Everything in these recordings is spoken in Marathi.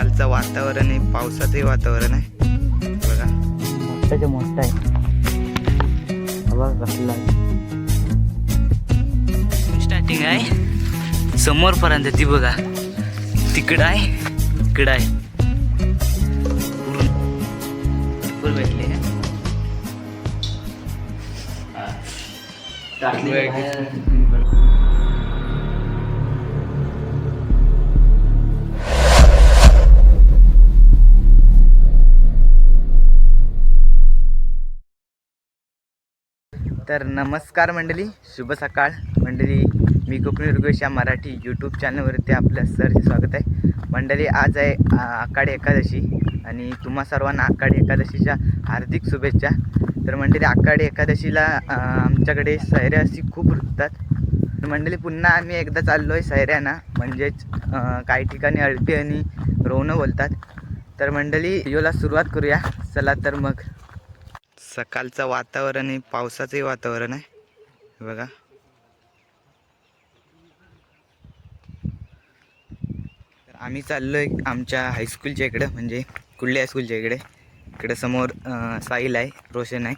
सकाळचं वातावरण आहे पावसाचंही वातावरण आहे. बघा. मोठाच्या मोठा आहे. हा बघा कसला आहे. स्टार्टिंग आहे समोर पर्यंत ती बघा. तिकडं आहे इकडं आहे. भरपूर भेटले. तर नमस्कार मंडळी शुभ सकाळ. मंडळी मी कोकणी रुगेश या मराठी यूट्यूब चॅनलवरती आपलं सरचे स्वागत आहे. मंडळी आज आहे आकाडी एकादशी आणि तुम्हा सर्वांना आकाडी एकादशीच्या हार्दिक शुभेच्छा. तर मंडळी आकाडी एकादशीला आमच्याकडे सैऱ्या अशी खूप रुजतात तर मंडळी पुन्हा आम्ही एकदा चाललो आहे सैऱ्यांना म्हणजेच काही ठिकाणी अळपी आणि रोवणं बोलतात. तर मंडळी योला सुरुवात करूया. चला तर मग. सकाळचं वातावरण आहे पावसाचंही वातावरण आहे. बघा. तर आम्ही चाललो आहे आमच्या हायस्कूलच्या इकडं म्हणजे कुल्ले हायस्कूलच्या इकडे. इकडं समोर साहिल आहे रोशन आहे.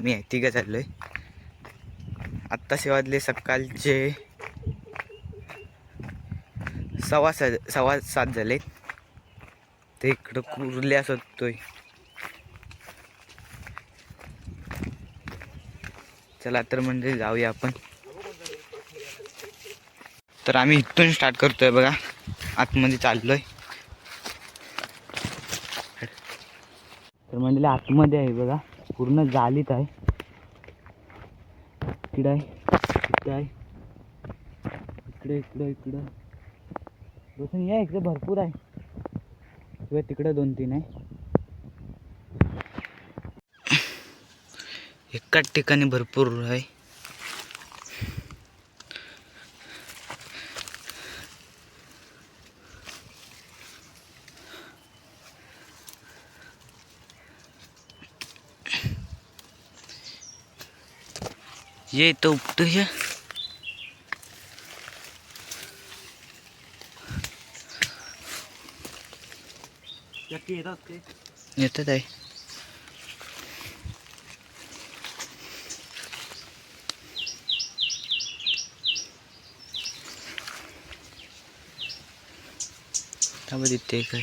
मी आहे तिघं चाललो आहे आत्ताशे वाजले सकाळचे सव्वा सात सव्वा सात झाले ते इकडं कुर्ल्यास होतोय चला तर म्हणजे जाऊया आपण. तर आम्ही इथून स्टार्ट करतोय बघा. आतमध्ये चाललोय. तर म्हणजे आतमध्ये आहे बघा. पूर्ण जालीत आहे. इकडं आहे इकडं आहे. इकडे इकडं इकडं. बसून या इकडे भरपूर आहे. किंवा तिकडं दोन तीन आहे. एकाच ठिकाणी भरपूर आहे. ये तो उपटो ये येतात आहे. थांबा तिथे एक आहे.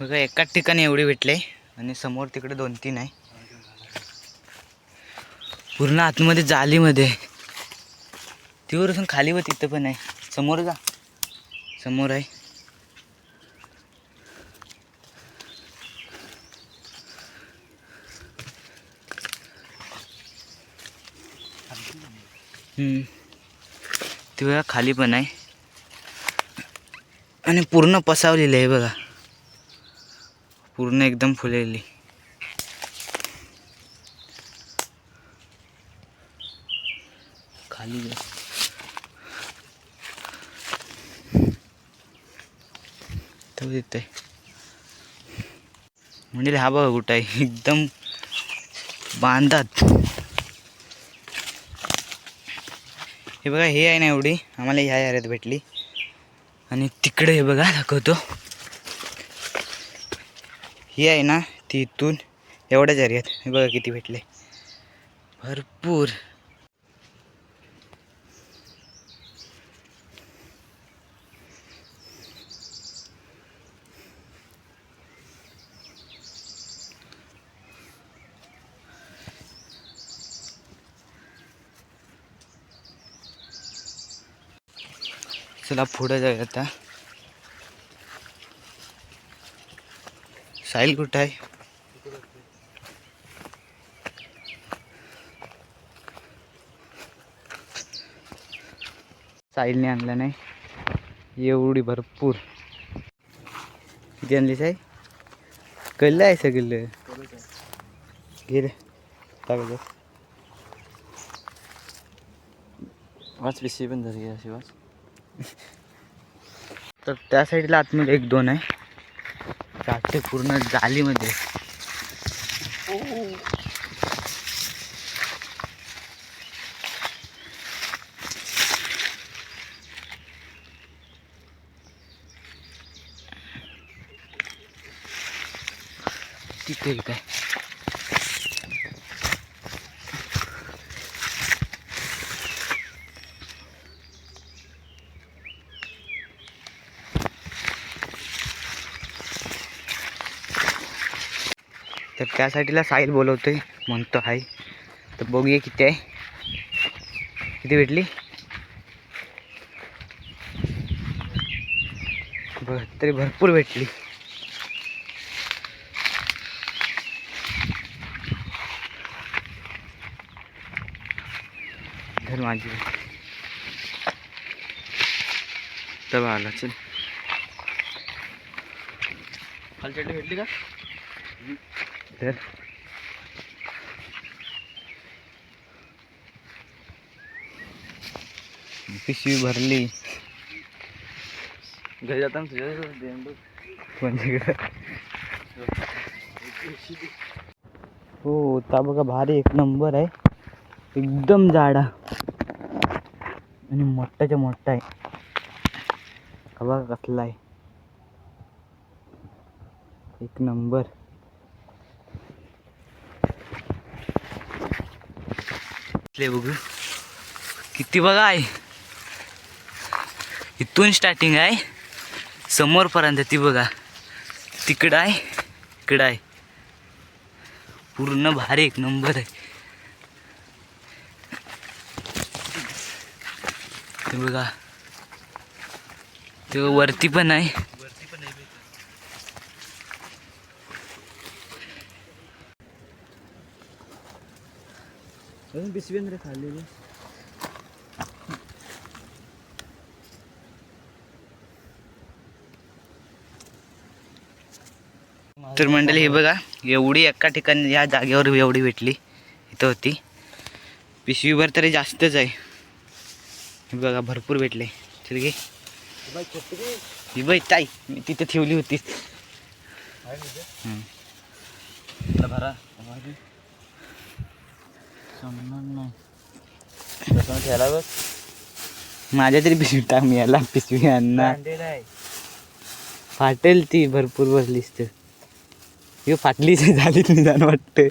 बघा एकाच ठिकाणी एवढे भेटले आणि समोर तिकडे दोन तीन आहे. पूर्ण आतमध्ये जालीमध्ये. तिवर असून खाली व तिथं पण आहे. समोर जा. समोर आहे. तिवळा खाली पण आहे. आणि पूर्ण पसावलेली आहे बघा. पूर्ण एकदम फुलेली खाली जा. तो म्हणजे हा बघा कुठं आहे. एकदम बांधात. हे बघा हे आहे ना एवढी. आम्हाला ह्या याऱ्यात भेटली. आणि तिकडे हे बघा दाखवतो. ही आहे ना ती इथून एवढ्याच एरियात हे बघा किती भेटले. भरपूर. चला पुढे जाऊया आता. साहिल कुठं आहे? साहिलने आणलं नाही. एवढी भरपूर. किती आणली साई कळलं आहे सगळं? घे रे. टाकायचं वाच पिशी पण धर अशी वाच तर त्या साईडला आतमध्ये एक दोन आहे. जाते पूर्ण जालीमध्ये. तिथे एक आहे. त्यासाठीला साहिल बोलवतो आहे म्हणतो हाय. तर बघूया किती आहे. किती भेटली? बर तरी भरपूर भेटली. धर माझी. तर आला चल. खालच्या भेटली का? तर पिशवी भरली घरी जाताना तुझ्या हो ता बघा भारी एक नंबर आहे एकदम जाडा आणि मोठाच्या मोठा आहे हा बघा कसला आहे एक नंबर बघू. किती बघा आहे. इथून स्टार्टिंग आहे. समोरपर्यंत ती बघा. तिकडं आहे इकडं आहे. पूर्ण भारी एक नंबर आहे. ते बघा. ते वरती पण आहे. पिशवी रे खाल्लेली. तर मंडळी हे बघा एवढी एका ठिकाणी या जागेवर एवढी भेटली. इथं होती. पिशवीभर तरी जास्तच आहे. हे बघा भरपूर भेटले. चल घे ही बाई ताई मी तिथे ठेवली होती. ठेला बस. माझ्या तरी पिशवी टाक मी याला पिशवी आणणार. आहे फाटेल ती भरपूर भरलीस तर हे फाटलीच झालीच निदान वाटतं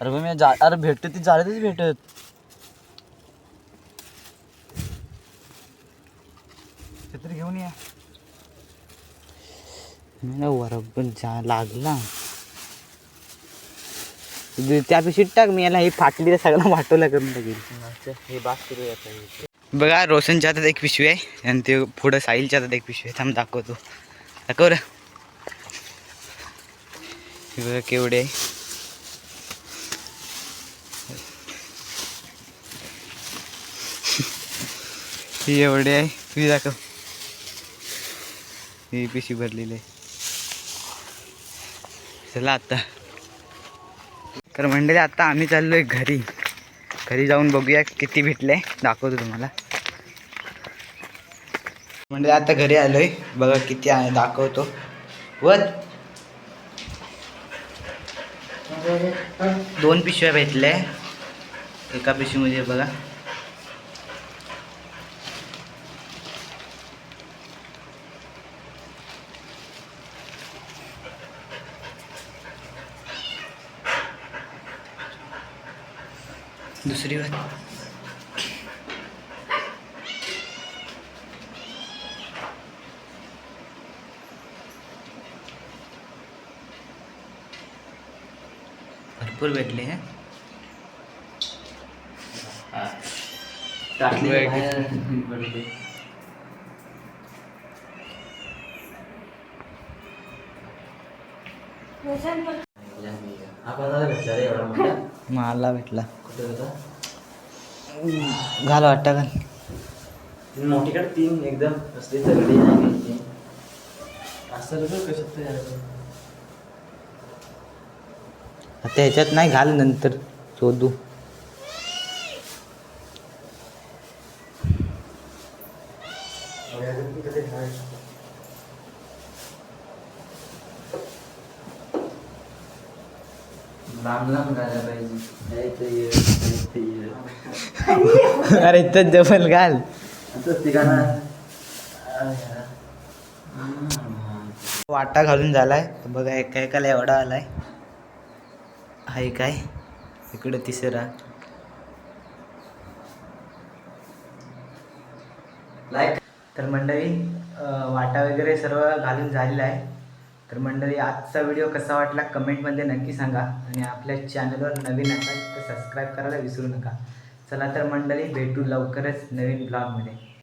अरे बा मी जा अरे भेटत ती झाडतच भेटत. छत्री घेऊन या. मला बरोबर जा लागला. त्या पिशवीत टाक मी याला ही फाटली तर सगळं वाटवला करून टाकेल हे बाग सुरू येत बघा रोशनच्या हातात एक पिशवी आहे आणि ते पुढं साहिलच्या हातात एक पिशवी आहे. थांब दाखवतो. दाखव रे. हे बघा केवढे आहे. ही एवढे आहे. तुझी दाखव. ही पिशवी भरलेली आहे. चला आता. तर मंडळी आता आम्ही चाललोय घरी. घरी जाऊन बघूया किती भेटले दाखवतो तुम्हाला. म्हणजे आता घरी आलोय. बघा किती आहे दाखवतो. वर. दोन पिशव्या भेटल्या. एका पिशवीमध्ये बघा. दुसरी बात. भरपूर भेटले हे? मला भेटला. घाल वाटता घाल मोठीकडे तीन एकदम. असली दगडी नाही असं कशात. आता ह्याच्यात नाही घाल नंतर. शोधू लांब लांब पाहिजे. अरे इथं डबल घाल. वाटा घालून झालाय. बघा एका एकाला एवढा आलाय. हाय काय? इकडं तिसरा. लाईक तर मंडळी वाटा वगैरे सर्व घालून झालेला आहे. तर मंडळी आजचा व्हिडिओ कसा वाटला कमेंटमध्ये नक्की सांगा आणि आपल्या चॅनलवर नवीन असाल तर सबस्क्राईब करायला विसरू नका. चला तर मंडळी भेटू लवकरच नवीन ब्लॉगमध्ये